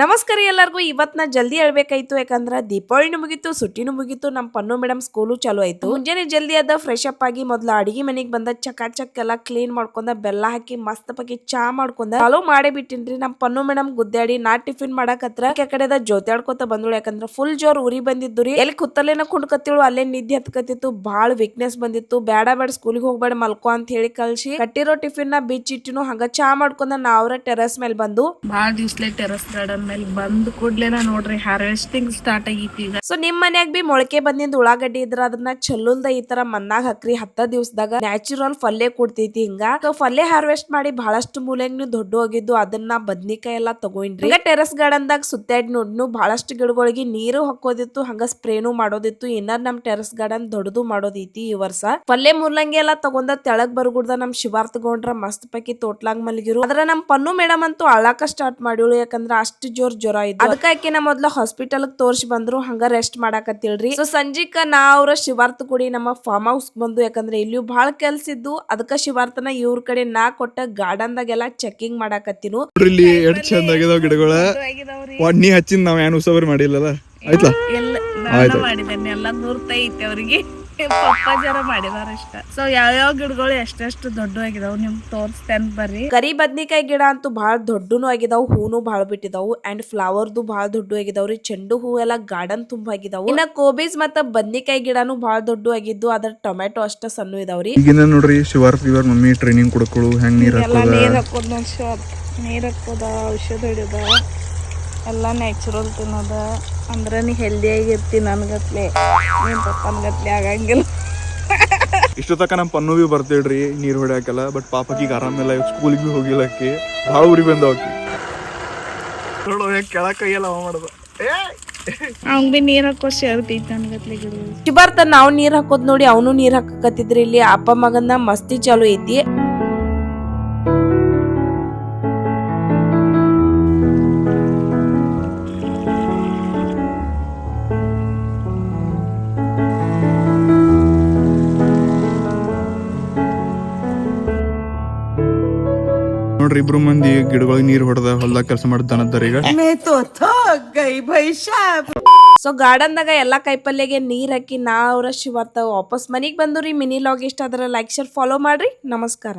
ನಮಸ್ಕಾರ ಎಲ್ಲರಿಗೂ ಇವತ್ತು ನಾ ಜಲ್ದಿ ಹೇಳ್ಬೇಕಾಯ್ತು ಯಾಕಂದ್ರೆ ದೀಪಾವಳಿನೂ ಮುಗೀತು ಸುಟ್ಟಿನೂ ಮುಗೀತು ನಮ್ಮ ಪನ್ನು ಮೇಡಮ್ ಸ್ಕೂಲು ಚಾಲು ಆಯ್ತು. ಮುಂಜಾನೆ ಜಲ್ದಿ ಅದ ಫ್ರೆಶ್ ಅಪ್ ಆಗಿ ಮೊದಲು ಅಡಿಗೆ ಮನೆಗೆ ಬಂದ ಚಕ ಚಕ್ ಎಲ್ಲ ಕ್ಲೀನ್ ಮಾಡ್ಕೊಂಡ ಬೆಲ್ಲ ಹಾಕಿ ಮಸ್ತ್ ಪಕ್ಕಿ ಚಾ ಮಾಡ್ಕೊಂಡ ಚಾಲು ಮಾಡೇ ಬಿಟ್ಟಿನ್ರಿ. ನಮ್ಮ ಪನ್ನು ಮೇಡಮ್ ಗುದ್ದಾಡಿ ನಾ ಟಿಫಿನ್ ಮಾಡಕತ್ರ ಆ ಕಡೆದ ಜೋತಾಡ್ಕೊತ ಬಂದಳು ಯಾಕಂದ್ರ ಫುಲ್ ಜೋರ್ ಉರಿ ಬಂದಿದ್ದು ರೀ. ಎಲ್ಲಿ ಕುತ್ತಲೇನ ಕುಂಡ್ಕತ್ತಿಳು ಅಲ್ಲೇ ನಿದ್ದೆ ಹತ್ಕತಿತ್ತು ಭಾಳ ವೀಕ್ನೆಸ್ ಬಂದಿತ್ತು. ಬೇಡ ಬೇಡ ಸ್ಕೂಲಿಗೆ ಹೋಗ್ಬೇಡ ಮಲ್ಕೋ ಅಂತ ಹೇಳಿ ಕಳ್ಸಿ. ಕಟ್ಟಿರೋ ಟಿಫಿನ್ನ ಬಿಚ್ಚಿಟ್ಟಿನು ಹಂಗ ಚಾ ಮಾಡ್ಕೊಂಡ ನಾವ್ರ ಟೆರಸ್ ಮೇಲೆ ಬಂದು. ಭಾಳ ದಿವ್ಸಲೆ ಟೆರಸ್ ಗಾರ್ಡನ್ ಮೇಲೆ ಬಂದ್ ಕೂಡ್ಲೇನ ನೋಡ್ರಿ ಹಾರ್ವೆಸ್ಟಿಂಗ್ ಸ್ಟಾರ್ಟ್ ಆಗೈತಿ ಈಗ. ಸೊ ನಿಮ್ ಮನ್ಯಾಗ ಬಿ ಮೊಳಕೆ ಬಂದಿದ್ ಉಳ್ಳಾಗಡ್ಡಿ ಇದ್ರ ಅದನ್ನ ಚಲ್ಲುಲ್ದ ಈ ತರ ಮಣ್ಣಾಗ ಹಾಕ್ರಿ, ಹತ್ತ ದಿವಸದಾಗ ನ್ಯಾಚುರಲ್ ಫಲ್ಲೆ ಕೊಡ್ತೈತಿ ಹಿಂಗ. ಸೊ ಫಲ್ಲೆ ಹಾರ್ವೆಸ್ಟ್ ಮಾಡಿ ಬಹಳಷ್ಟು ಮೂಲೆಗ್ನು ದೊಡ್ಡ ಹೋಗಿದ್ದು, ಅದನ್ನ ಬದ್ನಿಕಾಯಿ ಎಲ್ಲಾ ತಗೊಂಡ್ರಿ. ಈಗ ಟೆರಸ್ ಗಾರ್ಡನ್ ದಾಗ ಸುತ್ತಾಡ್ ನೋಡ್ನು ಬಹಳಷ್ಟು ಗಿಡಗಳಿಗೆ ನೀರು ಹಾಕೋದಿತ್ತು ಹಂಗ ಸ್ಪ್ರೇನು ಮಾಡೋದಿತ್ತು ಏನಾರ ನಮ್ ಟೆರೆಸ್ ಗಾರ್ಡನ್ ದೊಡ್ಡದು ಮಾಡೋದೈತಿ ಈ ವರ್ಷ. ಪಲ್ಲೆ ಮೂಲಂಗಿ ಎಲ್ಲಾ ತಗೊಂಡ ತೆಳಗ್ ಬರ್ಗುಡ್ದ ನಮ್ ಶಿವಾರ್ ತಗೊಂಡ್ರ ಮಸ್ತ್ ಪೈಕಿ ತೋಟ್ಲಾಗ್ ಮಲಗಿರು. ಅದ್ರ ನಮ್ ಪನ್ನು ಮೇಡಮ್ ಅಂತೂ ಅಳಾಕ ಸ್ಟಾರ್ಟ್ ಮಾಡಿಳು ಯಾಕಂದ್ರ ಅಷ್ಟು ಜೋರ್ ಜ್ವರ ಇದ್ದು ಅದಕ್ಕ ಆಕಿನ ಮೊದ್ಲ ಹಾಸ್ಪಿಟಲ್ ತೋರ್ಸಿ ಬಂದ್ರು ಹಂಗ ರೆಸ್ಟ್ ಮಾಡಾಕತ್ತಿಳ್ರಿ ಸೊ ಸಂಜಿಕ ನಾ ಅವ್ರ ಶಿವಾರ್ಥ ಕೂಡಿ ನಮ್ಮ ಫಾರ್ಮ್ ಹೌಸ್ ಬಂದು ಯಾಕಂದ್ರೆ ಇಲ್ಲಿಯೂ ಬಹಳ ಕೆಲ್ಸ ಇದ್ದು ಅದಕ್ಕ ಶಿವಾರ್ಥನ ಇವ್ರ ಕಡೆ ನಾ ಕೊಟ್ಟ ಗಾರ್ಡನ್ ದಾಗೆಲ್ಲ ಚೆಕಿಂಗ್ ಮಾಡಾಕತ್ತಿನು. ಇಲ್ಲಿ ಎಷ್ಟ್ ಚಂದ ಆಗಿದಾವ ಗಿಡಗಳ. ಒಣ್ಣಿ ಹಚ್ಚಿನ ನಾವ್ ಏನ್ ಉಸಬರಿ ಮಾಡಿಲ್ಲಲ್ಲ ಆಯ್ತಾ? ಎಲ್ಲ ಮಾಡಿದ್ದೇನೆ. ಎಲ್ಲ ನೂರ್ತೈತೆ ಅವ್ರಿಗೆ. ಪಪ್ಪ ಜರ ಮಾಡಿದಾರ ಇಷ್ಟ ಸೊ ಯಾವ್ಯಾವ ಗಿಡಗಳು ಎಷ್ಟೆಷ್ಟು ದೊಡ್ಡ ಆಗಿದಾವ್ ನಿಮ್ ತೋರ್ಸ್ತೇನ್ ಬರ್ರಿ. ಕರಿ ಬದ್ನಿಕಾಯಿ ಗಿಡ ಅಂತೂ ಬಹಳ ದೊಡ್ಡನು ಆಗಿದಾವ್ ಹೂನು ಬಹಳ ಬಿಟ್ಟಿದಾವು ಅಂಡ್ ಫ್ಲವರ್ದು ಬಹಳ ದೊಡ್ಡ ಆಗಿದಾವ್ರಿ ಚೆಂಡು ಹೂ ಎಲ್ಲ ಗಾರ್ಡನ್ ತುಂಬಾ ಆಗಿದಾವು. ಇನ್ನ ಕೋಬೀಸ್ ಮತ್ತ ಬದ್ನಿಕಾಯಿ ಗಿಡನು ಬಹಳ ದೊಡ್ಡ ಆಗಿದ್ದು ಅದ್ರ ಟೊಮೆಟೊ ಅಷ್ಟ ಸಣ್ಣ ಇದಾವ್ರಿ ಈಗಿನ ನೋಡ್ರಿ ಶಿವಾರ್ ಫೀವರ್ ಮಮ್ಮಿ ಟ್ರೈನಿಂಗ್ ಕೊಡ್ಕೊಳು ಹೆಂಗ್ ನೀರ್ ಹಾಕೋದ? ನೀರ್ ಹಾಕೋದ್ ನೀರ್ ಹಾಕೋದ ಔಷಧ ಹಿಡಿದ ಎಲ್ಲ ನ್ಯಾಚುರಲ್ ತಿನ್ನೋದ. ಅಂದ್ರ ನೀ ಹೆಲ್ದಿ ಆಗಿರ್ತಿ ನನ್ಗತ್ಲೆ ತಪ್ಪನ ಪಪ್ಪನ್ಗತ್ಲೆ ಆಗಂಗಿಲ್ಲ. ಇಷ್ಟು ತಕ ನಮ್ ಪನ್ನು ಬಿ ಬರ್ತೇಳ್ರಿ ನೀರ್ ಹೊಡ್ಯಾಕಲ್ಲ ಬಟ್ ಪಾಪಕೀಗ ಆರಾಮಿಲ್ಲ ಸ್ಕೂಲಿಗೆ ಬಿ ಹೋಗಿಲ್ಲಕ್ಕೆ ಭಾಳ ಉರಿ ಬಂದವ ಆಕಿ ನೋಡು ಕೆಳಕ್ ಕೈಯಲ್ಲ ಅವ ಮಾಡದ. ಅವಂಗ್ ಬಿ ನೀರ್ ಹಾಕೋ ಸೇರ್ತೈತಿ ನನ್ಗತ್ಲೆ ಗಿಡ ಶಿವಾರ್ಥ ನಾವ್ ನೀರ್ ಹಾಕೋದ್ ನೋಡಿ ಅವನು ನೀರ್ ಹಾಕಕತ್ತಿದ್ರಿ ಇಲ್ಲಿ ಅಪ್ಪ ಮಗನ ಮಸ್ತಿ ಚಾಲು ಐತಿ. ನೋಡ್ರಿ ಇಬ್ರು ಮಂದಿ ಗಿಡಗಳಿಗೆ ನೀರ್ ಹೊಡೆದ ಹೊಲ್ದಾಗ ಕೆಲಸ ಮಾಡ್ತಾನದ್ದಾರ ಈಗ. ಸೊ ಗಾರ್ಡನ್ ದಾಗ ಎಲ್ಲಾ ಕಾಯಿಪಲ್ಲೆಗೆ ನೀರ್ ಹಾಕಿ ನಾ ಅವ್ರ ಶಿವಾರ್ಥ ವಾಪಸ್ ಮನಿಗ್ ಬಂದು ರೀ. ಮಿನಿ ಲಾಗ್ ಇಷ್ಟ ಆದ್ರೆ ಲೈಕ್ ಶೇರ್ ಫಾಲೋ ಮಾಡ್ರಿ. ನಮಸ್ಕಾರ.